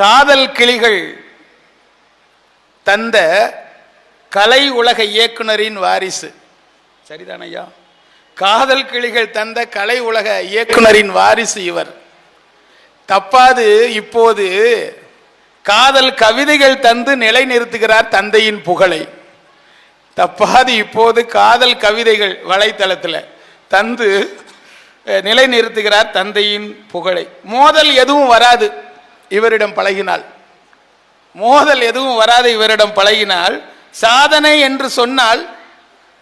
காதல் கிளிகள் தந்த கலை உலக இயக்குனரின் வாரிசு. சரிதான ஐயா காதல் கிளிகள் தந்த கலை உலக இயக்குனரின் வாரிசு இவர். தப்பாது இப்போது காதல் கவிதைகள் தந்து நிலைநிறுத்துகிறார் தந்தையின் புகழை. தப்பாது இப்போது காதல் கவிதைகள் வலைத்தளத்தில் தந்து நிலை நிலைநிறுத்துகிறார் தந்தையின் புகழை. மோதல் எதுவும் வராது. இவரிடம் பழகினால். மோதல் எதுவும் வராது இவரிடம் பழகினால். சாதனை என்று சொன்னால்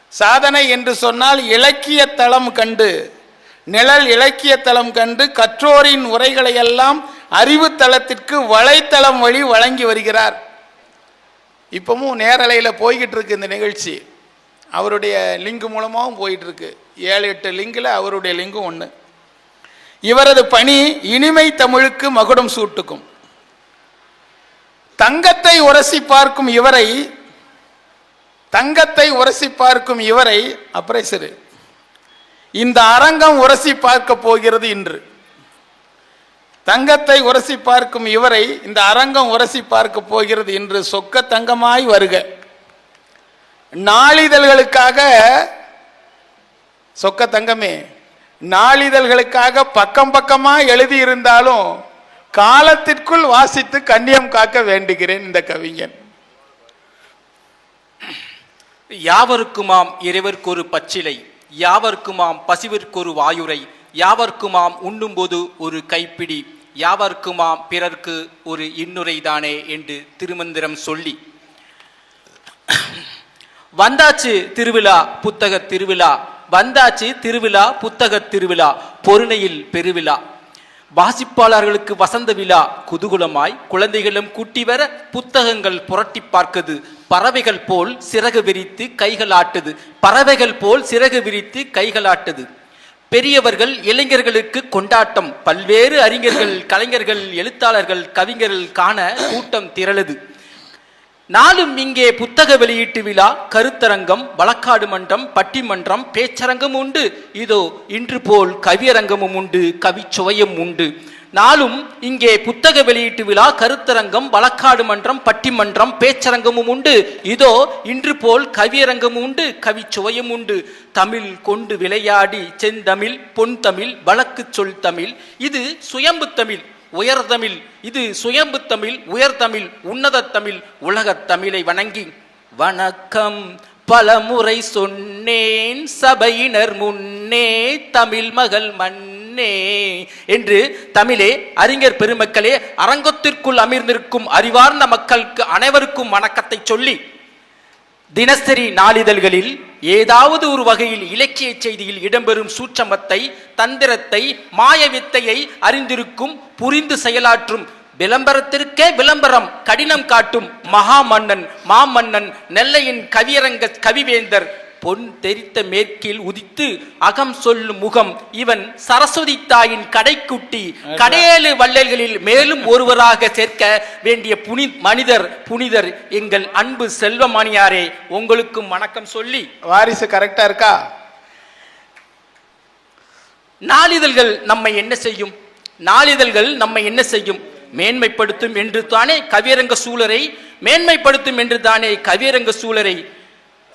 சாதனை என்று சொன்னால் இலக்கிய தளம் கண்டு நிழல் இலக்கிய தளம் கண்டு கற்றோரின் உரைகளை எல்லாம் அறிவு தளத்திற்கு வலைத்தளம் வழி வழங்கி வருகிறார். இப்பவும் நேரலையில் போய்கிட்டு இருக்கு இந்த நிகழ்ச்சி. அவருடைய லிங்க் மூலமாகவும் போயிட்டு இருக்கு. ஏழு எட்டு லிங்கில் அவருடைய லிங்கும் ஒன்று இவரது பணி இனிமை தமிழுக்கு மகுடம் சூட்டுக்கும். தங்கத்தை உரசி பார்க்கும் இவரை தங்கத்தை உரசி பார்க்கும் இவரை அப்ரைசரு இந்த அரங்கம் உரசி பார்க்க போகிறது இன்று. தங்கத்தை உரசி பார்க்கும் இவரை இந்த அரங்கம் உரசி பார்க்க போகிறது இன்று. சொக்க தங்கமாய் வருக. நாளிதழ்களுக்காக சொக்க தங்கமே. நாளிதழ்களுக்காக பக்கம் பக்கமாக எழுதியிருந்தாலும் காலத்திற்குள் வாசித்து கண்ணியம் காக்க வேண்டுகிறேன் இந்த கவிஞன். யாவருக்குமாம் இறைவர்க்கொரு பச்சிலை யாவர்க்குமாம் பசிவிற்கொரு வாயுரை யாவர்க்குமாம் உண்ணும்போது ஒரு கைப்பிடி யாவர்க்குமாம் பிறர்க்கு ஒரு இன்னுரைதானே என்று திருமந்திரம் சொல்லி. வந்தாச்சு திருவிழா புத்தக திருவிழா வந்தாச்சு திருவிழா புத்தக திருவிழா பொருணையில் பெருவிழா. வாசிப்பாளர்களுக்கு வசந்த விழா குதூகுலமாய் குழந்தைகளும் கூட்டி வர புத்தகங்கள் புரட்டி பார்க்குது. பறவைகள் போல் சிறகு விரித்து கைகளாட்டுது பறவைகள் போல் சிறகு விரித்து கைகளாட்டுது பெரியவர்கள் இளைஞர்களுக்கு கொண்டாட்டம். பல்வேறு அறிஞர்கள் கலைஞர்கள் எழுத்தாளர்கள் கவிஞர்கள் காண கூட்டம் திரளுது. நாளும் இங்கே புத்தக வெளியீட்டு விழா கருத்தரங்கம் வழக்காடு மன்றம் பட்டிமன்றம் பேச்சரங்கம் உண்டு. இதோ இன்று போல் கவியரங்கமும் உண்டு கவிச்சுவையும் உண்டு. நாளும் இங்கே புத்தக வெளியீட்டு விழா கருத்தரங்கம் வழக்காடு மன்றம் பட்டிமன்றம் பேச்சரங்கமும் உண்டு. இதோ இன்று போல் கவியரங்கமும் உண்டு கவிச்சுவையும் உண்டு. தமிழ் கொண்டு விளையாடி செந்தமிழ் பொன் தமிழ் வழக்கு சொல் தமிழ். இது சுயம்பு தமிழ். உயர்தமிழ் இது சுயம்பு தமிழ் உயர்தமிழ் உன்னத தமிழ் உலகத் தமிழை வணங்கி வணக்கம் பலமுறை சொன்னேன் சபையினர் முன்னே தமிழ் மகள் மன்னே என்று தமிழே அறிஞர் பெருமக்களே அரங்கத்திற்குள் அமர்ந்திருக்கும் அறிவார்ந்த மக்களுக்கு அனைவருக்கும் வணக்கத்தை சொல்லி தினசரி நாளிதழ்களில் ஏதாவது ஒரு வகையில் இலக்கிய செய்தியில் இடம்பெறும் சூட்சமத்தை தந்திரத்தை மாயவித்தையை அறிந்திருக்கும் புரிந்து செயலாற்றும் விளம்பரத்திற்கே விளம்பரம் கடினம் காட்டும் மகா மன்னன் மாமன்னன் நெல்லையின் கவியரங்க கவிவேந்தர் பொன் தெரித்த மேற்கில் உதித்து அகம் சொல்லும் முகம். இவன் சரஸ்வதி தாயின் கடைக்குட்டி கடையேழு வள்ளல்களில் மேலும் ஒருவராக சேர்க்க வேண்டிய புனி மனிதர் புனிதர் எங்கள் அன்பு செல்வமணியாரே உங்களுக்கும் வணக்கம் சொல்லி. வாரிசு கரெக்டா இருக்கா? நாளிதழ்கள் நம்மை என்ன செய்யும்? நாளிதழ்கள் நம்மை என்ன செய்யும்? மேன்மைப்படுத்தும் என்று தானே கவியரங்க சூழரை மேன்மைப்படுத்தும் என்று தானே கவியரங்க சூழரை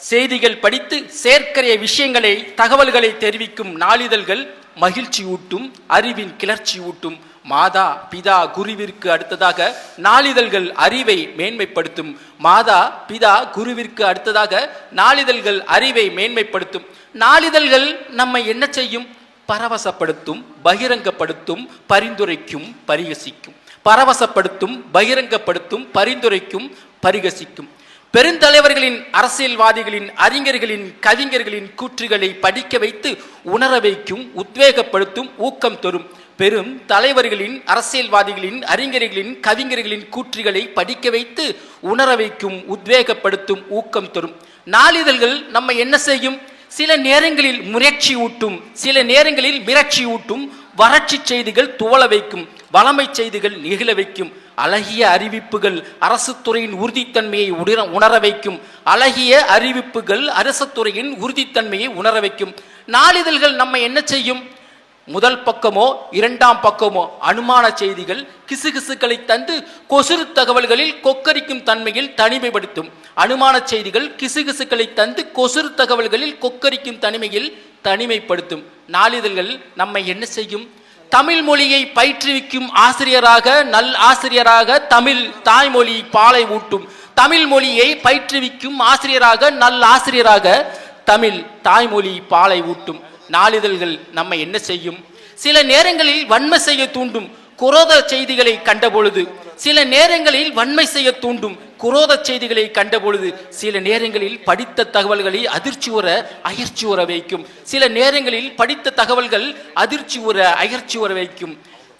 செய்திகள் படித்து செயற்கரிய விஷயங்களை தகவல்களை தெரிவிக்கும் நாளிதழ்கள் மகிழ்ச்சி ஊட்டும் அறிவின் கிளர்ச்சி ஊட்டும் மாதா பிதா குருவிற்கு அடுத்ததாக நாளிதழ்கள் அறிவை மேன்மைப்படுத்தும். மாதா பிதா குருவிற்கு அடுத்ததாக நாளிதழ்கள் அறிவை மேன்மைப்படுத்தும். நாளிதழ்கள் நம்மை என்ன செய்யும்? பரவசப்படுத்தும் பகிரங்கப்படுத்தும் பரிந்துரைக்கும் பரிகசிக்கும். பரவசப்படுத்தும் பகிரங்கப்படுத்தும் பரிந்துரைக்கும் பரிகசிக்கும். பெருந்தலைவர்களின் அரசியல்வாதிகளின் அறிஞர்களின் கவிஞர்களின் கூற்றுகளை படிக்க வைத்து உணர வைக்கும் உத்வேகப்படுத்தும் ஊக்கம் தரும் பெரும் தலைவர்களின் அரசியல்வாதிகளின் அறிஞர்களின் கவிஞர்களின் கூற்றுகளை படிக்க வைத்து உணர வைக்கும் உத்வேகப்படுத்தும் ஊக்கம் தரும். நாளிதழ்கள் நம்ம என்ன செய்யும்? சில நேரங்களில் முயற்சி ஊட்டும் சில நேரங்களில் மிரட்சி ஊட்டும் வறட்சி செய்திகள் துவள வைக்கும் வளமை செய்திகள் நிகழ வைக்கும் அழகிய அறிவிப்புகள் அரசு துறையின் உறுதித்தன்மையை உணர உணர வைக்கும் அழகிய அறிவிப்புகள் அரசு துறையின் உறுதித்தன்மையை உணர வைக்கும். நாளிதழ்கள் நம்ம என்ன செய்யும்? முதல் பக்கமோ இரண்டாம் பக்கமோ அனுமான செய்திகள் கிசுகிசுக்களை தந்து கொசுறு தகவல்களில் கொக்கரிக்கும் தன்மையில் தனிமைப்படுத்தும். அனுமான செய்திகள் கிசுகிசுக்களை தந்து கொசுறு தகவல்களில் கொக்கரிக்கும் தனிமையில் தனிமைப்படுத்தும். நாளிதழ்கள் நம்மை என்ன செய்யும்? தமிழ் மொழியை பயிற்றுவிக்கும் ஆசிரியராக நல் ஆசிரியராக தமிழ் தாய்மொழி பாலை ஊட்டும். தமிழ் மொழியை பயிற்றுவிக்கும் ஆசிரியராக நல் ஆசிரியராக தமிழ் தாய்மொழி பாலை ஊட்டும். நாளிதழ்கள் நம்மை என்ன செய்யும்? சில நேரங்களில் வன்மை செய்ய தூண்டும். குரோத செய்திகளை கண்டபொழுது சில நேரங்களில் வன்மை செய்ய தூண்டும். குரோத செய்திகளை கண்டபொழுது சில நேரங்களில் படித்த தகவல்களை அதிர்ச்சி உற அயர்ச்சி உற வைக்கும். சில நேரங்களில் படித்த தகவல்கள் அதிர்ச்சி உற அயர்ச்சி உற வைக்கும்.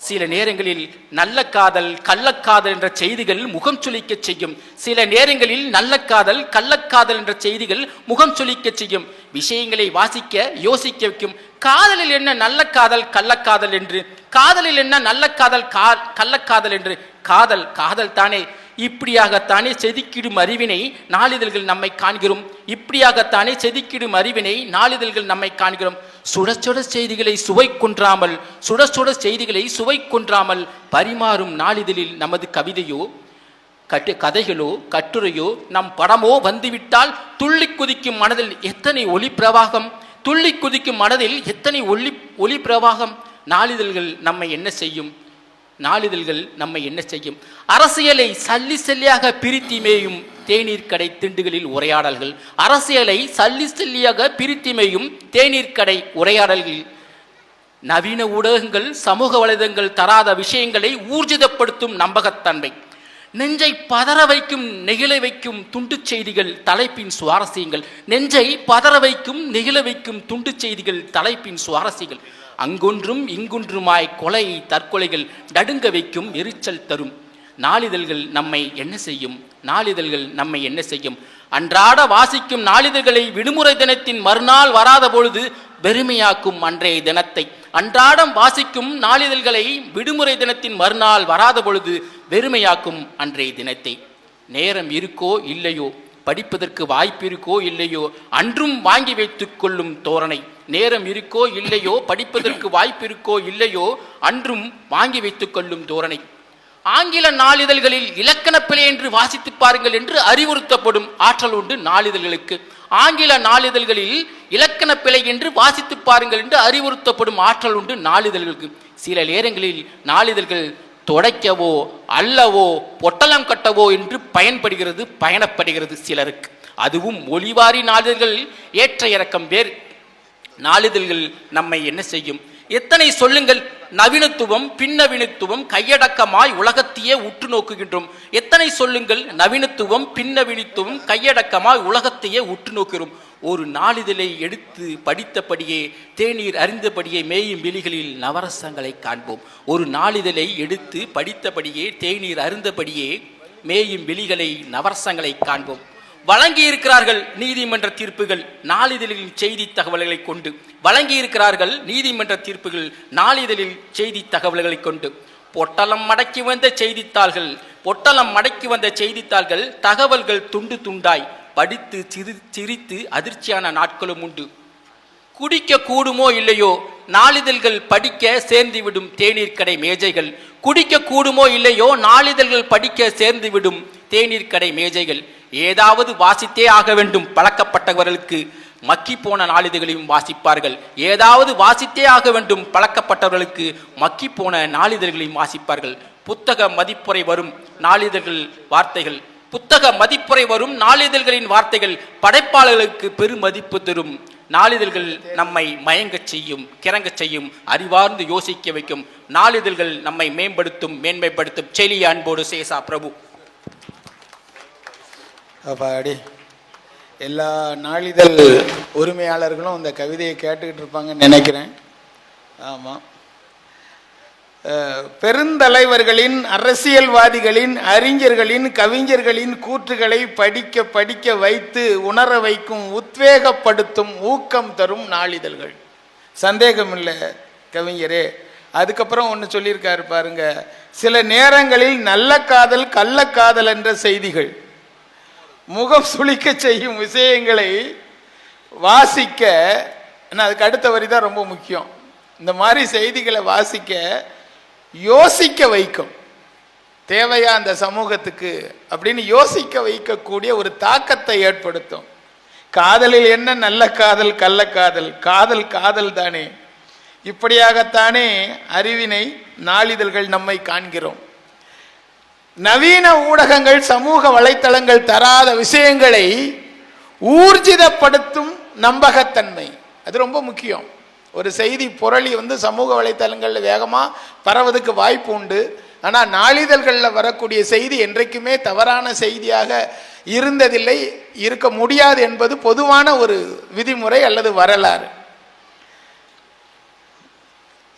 சில நேரங்களில் நல்ல காதல் கள்ளக்காதல் என்ற செய்திகள் முகம் சுளிக்க செய்யும். சில நேரங்களில் நல்ல காதல் கள்ளக்காதல் என்ற செய்திகள் முகம் சுளிக்க செய்யும். விஷயங்களை வாசிக்க யோசிக்க வைக்கும். காதலில் என்ன நல்ல காதல் கள்ளக்காதல் என்று? காதலில் என்ன நல்ல காதல் கா கள்ளக்காதல் என்று? காதல் காதல் தானே. இப்படியாகத்தானே செதுக்கிடும் அறிவினை நாளிதழ்கள் நம்மை காண்கிறோம். இப்படியாகத்தானே செதுக்கிடும் அறிவினை நாளிதழ்கள் நம்மை காண்கிறோம். சுட சுட செய்திகளை சுவை கொன்றாமல் சுட சுட செய்திகளை சுவை கொன்றாமல் பரிமாறும் நாளிதழில் நமது கவிதையோ கட்டு கதைகளோ கட்டுரையோ நம் படமோ வந்துவிட்டால் துள்ளி குதிக்கும் மனதில் எத்தனை ஒளி பிரவாகம் துள்ளி குதிக்கும் மனதில் எத்தனை ஒளி ஒளி பிரவாகம்? நாளிதழ்கள் நம்மை என்ன செய்யும்? நாளிதழ்கள் நம்மை என்ன செய்யும்? அரசியலை சல்லி சல்லியாக பிரித்திமேயும் தேநீர் கடை திண்டுகளில் உரையாடல்கள். அரசியலை சல்லி சல்லியாக பிரித்திமேயும் தேநீர் கடை உரையாடல்கள். நவீன ஊடகங்கள் சமூக வலைதங்கள் தராத விஷயங்களை ஊர்ஜிதப்படுத்தும் நம்பகத்தன்மை. நெஞ்சை பதற வைக்கும் நெகிழ வைக்கும் துண்டுச் செய்திகள் தலைப்பின் சுவாரஸ்யங்கள். நெஞ்சை பதற வைக்கும் நெகிழ வைக்கும் துண்டுச் செய்திகள் தலைப்பின் சுவாரஸ்யங்கள். அங்கொன்றும் இங்கொன்றுமாய் கொலை தற்கொலைகள் நடுங்க வைக்கும் எரிச்சல் தரும். நாளிதழ்கள் நம்மை என்ன செய்யும்? நாளிதழ்கள் நம்மை என்ன செய்யும்? அன்றாட வாசிக்கும் நாளிதழ்களை விடுமுறை தினத்தின் மறுநாள் வராத பொழுது வெறுமையாக்கும் அன்றைய தினத்தை. அன்றாடம் வாசிக்கும் நாளிதழ்களை விடுமுறை தினத்தின் மறுநாள் வராத பொழுது வெறுமையாக்கும் அன்றைய தினத்தை. நேரம் இருக்கோ இல்லையோ படிப்பதற்கு வாய்ப்பு இருக்கோ இல்லையோ அன்றும் வாங்கி வைத்துக் கொள்ளும் தோரணை. நேரம் இருக்கோ இல்லையோ படிப்பதற்கு வாய்ப்பு இருக்கோ இல்லையோ அன்றும் வாங்கி வைத்துக் கொள்ளும் தோரணை. ஆங்கில நாளிதழ்களில் இலக்கண பிழை என்று வாசித்து பாருங்கள் என்று அறிவுறுத்தப்படும் ஆற்றல் உண்டு நாளிதழ்களுக்கு. ஆங்கில நாளிதழ்களில் இலக்கண பிழை என்று வாசித்து பாருங்கள் என்று அறிவுறுத்தப்படும் ஆற்றல் உண்டு நாளிதழ்களுக்கு. சில நேரங்களில் நாளிதழ்கள் துடைக்கவோ அல்லவோ பொட்டலம் கட்டவோ என்று பயன்படுகிறது பயணப்படுகிறது சிலருக்கு. அதுவும் ஒளிவாரி நாளிதழ்கள் ஏற்ற இறக்கம் வேறு. நாளிதழ்கள் நம்மை என்ன செய்யும்? எத்தனை சொல்லுங்கள் நவீனத்துவம் பின்னவீனத்துவம் கையடக்கமாய் உலகத்தையே உற்று நோக்குகின்றோம். எத்தனை சொல்லுங்கள்? நவீனத்துவம் பின்னவீனத்துவம் கையடக்கமாய் உலகத்தையே உற்று நோக்கிறோம். ஒரு நாளிதழை எடுத்து படித்தபடியே தேநீர் அறிந்தபடியே மேயும் விழிகளில் நவரசங்களை காண்போம். ஒரு நாளிதழை எடுத்து படித்தபடியே தேநீர் அருந்தபடியே மேயும் விழிகளை நவரசங்களை காண்போம். வழங்கி இருக்கிறார்கள் நீதிமன்ற தீர்ப்புகள் நாளிதழில் செய்தி தகவல்களை கொண்டு. வழங்கி இருக்கிறார்கள் நீதிமன்ற தீர்ப்புகள் நாளிதழில் செய்தி தகவல்களை கொண்டு. பொட்டலம் மடக்கி வந்த செய்தித்தாள்கள் பொட்டலம் மடக்கி வந்த செய்தித்தாள்கள் தகவல்கள் துண்டு துண்டாய் படித்து சிரி சிரித்து அதிர்ச்சியான நாட்களும் உண்டு. குடிக்க கூடுமோ இல்லையோ நாளிதழ்கள் படிக்க சேர்ந்துவிடும் தேநீர் கடை மேஜைகள். குடிக்க கூடுமோ இல்லையோ நாளிதழ்கள் படிக்க சேர்ந்துவிடும் தேநீர் கடை மேஜைகள். ஏதாவது வாசித்தே ஆக வேண்டும் பழக்கப்பட்டவர்களுக்கு மக்கி போன நாளிதழ்களையும் வாசிப்பார்கள். ஏதாவது வாசித்தே ஆக வேண்டும் பழக்கப்பட்டவர்களுக்கு மக்கி போன நாளிதழ்களையும் வாசிப்பார்கள். புத்தக மதிப்புரை வரும் நாளிதழ்கள் வார்த்தைகள். புத்தக மதிப்புரை வரும் நாளிதழ்களின் வார்த்தைகள் படைப்பாளர்களுக்கு பெருமதிப்பு தரும். நாளிதழ்கள் நம்மை மயங்கச் செய்யும் கிறங்கச் செய்யும் அறிவார்ந்து யோசிக்க வைக்கும். நாளிதழ்கள் நம்மை மேம்படுத்தும் மேன்மைப்படுத்தும். செலிய அன்போடு சேசா பிரபு. அப்பாடி எல்லா நாளிதழ் உரிமையாளர்களும் இந்த கவிதையை கேட்டுக்கிட்டு இருப்பாங்கன்னு நினைக்கிறேன். ஆமாம் பெருந்தலைவர்களின் அரசியல்வாதிகளின் அறிஞர்களின் கவிஞர்களின் கூற்றுகளை படிக்க படிக்க வைத்து உணர வைக்கும் உத்வேகப்படுத்தும் ஊக்கம் தரும் நாளிதழ்கள். சந்தேகமில்லை கவிஞரே. அதுக்கப்புறம் ஒன்று சொல்லியிருக்காரு பாருங்க. சில நேரங்களில் நல்ல காதல் கள்ளக்காதல் என்ற செய்திகள். முகம் சுளிக்க செய்யும் விஷயங்களை வாசிக்க நான் அதுக்கு அடுத்த வரி தான் ரொம்ப முக்கியம். இந்த மாதிரி செய்திகளை வாசிக்க யோசிக்க வைக்கும். தேவையா அந்த சமூகத்துக்கு அப்படின்னு யோசிக்க வைக்கக்கூடிய ஒரு தாக்கத்தை ஏற்படுத்தும். காதலில் என்ன நல்ல காதல் கள்ள காதல்? காதல் காதல் தானே. இப்படியாகத்தானே அறிவினை நாளிதழ்கள் நம்மை காண்கிறோம். நவீன ஊடகங்கள் சமூக வலைத்தளங்கள் தராத விஷயங்களை ஊர்ஜிதப்படுத்தும் நம்பகத்தன்மை. அது ரொம்ப முக்கியம். ஒரு செய்தி புரளி வந்து சமூக வலைத்தளங்களில் வேகமாக பரவதுக்கு வாய்ப்பு உண்டு. ஆனால் நாளிதழ்களில் வரக்கூடிய செய்தி என்றைக்குமே தவறான செய்தியாக இருந்ததில்லை. இருக்க முடியாது என்பது பொதுவான ஒரு விதிமுறை அல்லது வரலாறு.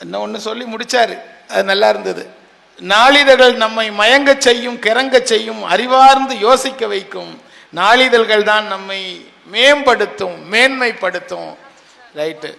என்ன ஒன்று சொல்லி முடித்தார் அது நல்லா இருந்தது. நாளிதழ்கள் நம்மை மயங்கச் செய்யும் கிறங்க செய்யும் அறிவார்ந்து யோசிக்க வைக்கும் நாளிதழ்கள் தான் நம்மை மேம்படுத்தும் மேன்மைப்படுத்தும். ரைட்டு